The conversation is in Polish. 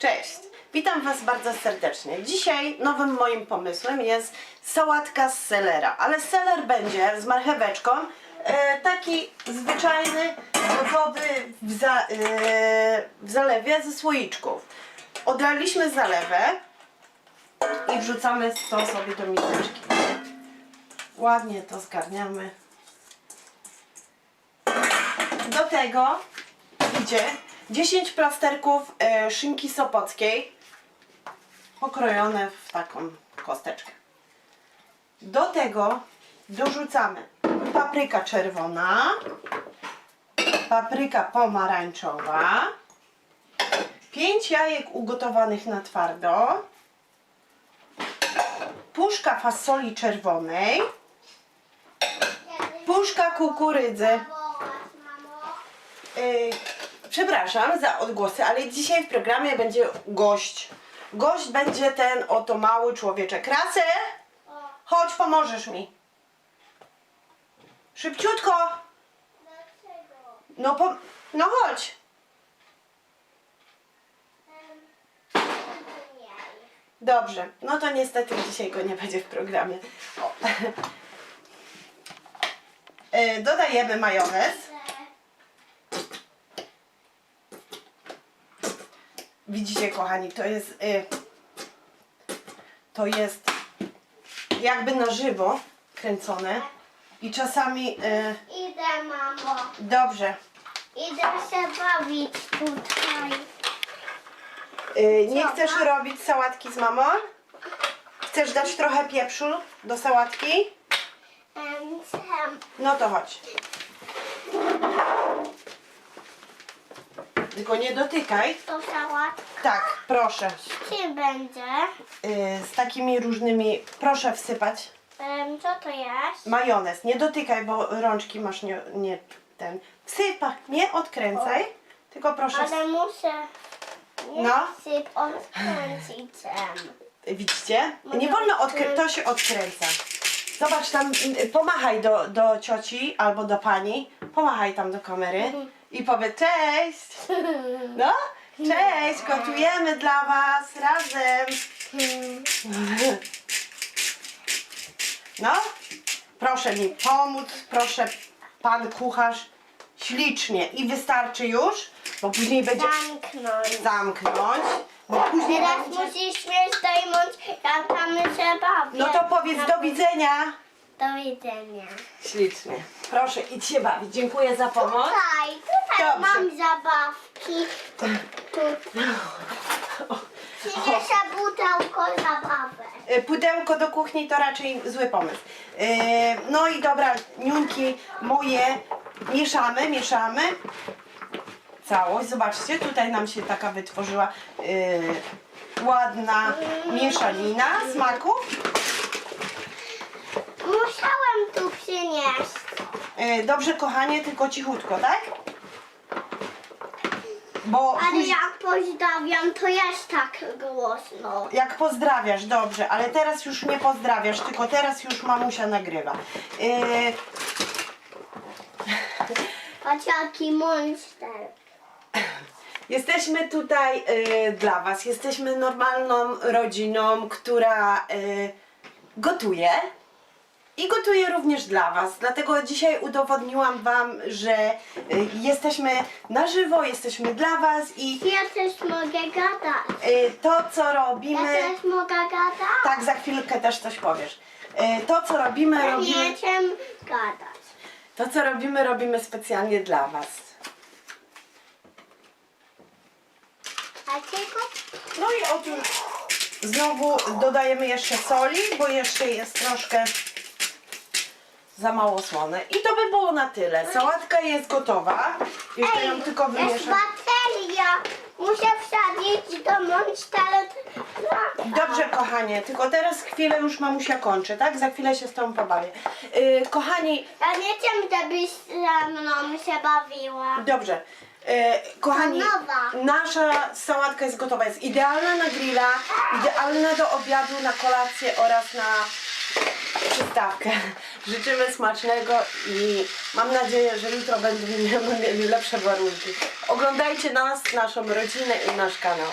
Cześć! Witam Was bardzo serdecznie. Dzisiaj nowym moim pomysłem jest sałatka z selera, ale seler będzie z marcheweczką, e, taki zwyczajny, gotowy w, za, e, w zalewie ze słoiczków. Odraliśmy zalewę i wrzucamy to sobie do miseczki. Ładnie to zgarniamy. Do tego idzie 10 plasterków e, szynki sopockiej pokrojone w taką kosteczkę. Do tego dorzucamy papryka czerwona, papryka pomarańczowa, 5 jajek ugotowanych na twardo, puszka fasoli czerwonej, puszka kukurydzy. Przepraszam za odgłosy, ale dzisiaj w programie będzie gość. Gość będzie ten oto mały człowieczek. Rasy, chodź, pomożesz mi. Szybciutko. No, po, no chodź. Dobrze, no to niestety dzisiaj go nie będzie w programie. O. Yy, dodajemy majonez. Widzicie, kochani, to jest. Y, to jest jakby na żywo kręcone. I czasami. Y, Idę, mamo. dobrze. Idę się bawić tutaj. Y, nie chcesz robić sałatki z mamą? Chcesz dać trochę pieprzu do sałatki? Em, Sam. No to chodź. Tylko nie dotykaj. To sałatka. Tak, proszę. Czym będzie? Y, z takimi różnymi. Proszę wsypać. Em, co to jest? Majonez. Nie dotykaj, bo rączki masz nie, nie ten. Wsypaj, nie odkręcaj. Tylko proszę. Ale muszę nie No. syp odkręcić. em. Widzicie? Nie wolno odkręcać. To się odkręca. Zobacz tam, y, pomachaj do, do cioci albo do pani. Pomachaj tam do kamery i powiedz cześć. No, cześć, gotujemy dla was razem. No, proszę mi pomóc, proszę pan kucharz. Ślicznie i wystarczy już, bo później będzie Zamknąć. zamknąć. Bo później Teraz będzie... musisz mnie zdejmąć, ja tam się bawię. No to powiedz do widzenia. Do widzenia. Ślicznie. Proszę, idź się bawić. Dziękuję za pomoc. Tutaj, tutaj Dobrze. mam zabawki. Tu. Przynieszę butelko zabawek. Y, Pudełko do kuchni to raczej zły pomysł. Y, No i dobra, niunki moje mieszamy, mieszamy. Całość, zobaczcie, tutaj nam się taka wytworzyła y, ładna mieszanina smaków. Musiałem tu przynieść. Y, Dobrze, kochanie, tylko cichutko, tak? Bo Ale później- jak pozdrawiam, to jest tak głośno. Jak pozdrawiasz, dobrze, ale teraz już nie pozdrawiasz, tylko teraz już mamusia nagrywa. Yy, Patrz jaki monster. jesteśmy tutaj yy, dla Was. Jesteśmy normalną rodziną, która yy, gotuje. I gotuję również dla Was. Dlatego dzisiaj udowodniłam Wam, że yy, jesteśmy na żywo, jesteśmy dla Was i Ja też mogę gadać. yy, to, co Ja robimy. też mogę gadać. Tak, za chwilkę też coś powiesz. Yy, to, co robimy, Ja robimy. nie chcę gadać. To, co robimy, robimy specjalnie dla Was. Tylko No i otóż znowu dodajemy jeszcze soli, bo jeszcze jest troszkę za mało słone. I to by było na tyle. Sałatka jest gotowa. Jeszcze ją tylko jest wymieszam. bateria. Muszę wsadzić do monstera. Dobrze, kochanie, tylko teraz chwilę już mamusia kończy, tak? Za chwilę się z tą pobawię. Yy, kochani, Ja nie chcę, żebyś ze mną się bawiła. Dobrze. E, kochani, nowa. nasza sałatka jest gotowa. Jest idealna na grilla, idealna do obiadu, na kolację oraz na przystawkę. Życzymy smacznego i mam nadzieję, że jutro będziemy mieli lepsze warunki. Oglądajcie nas, naszą rodzinę i nasz kanał.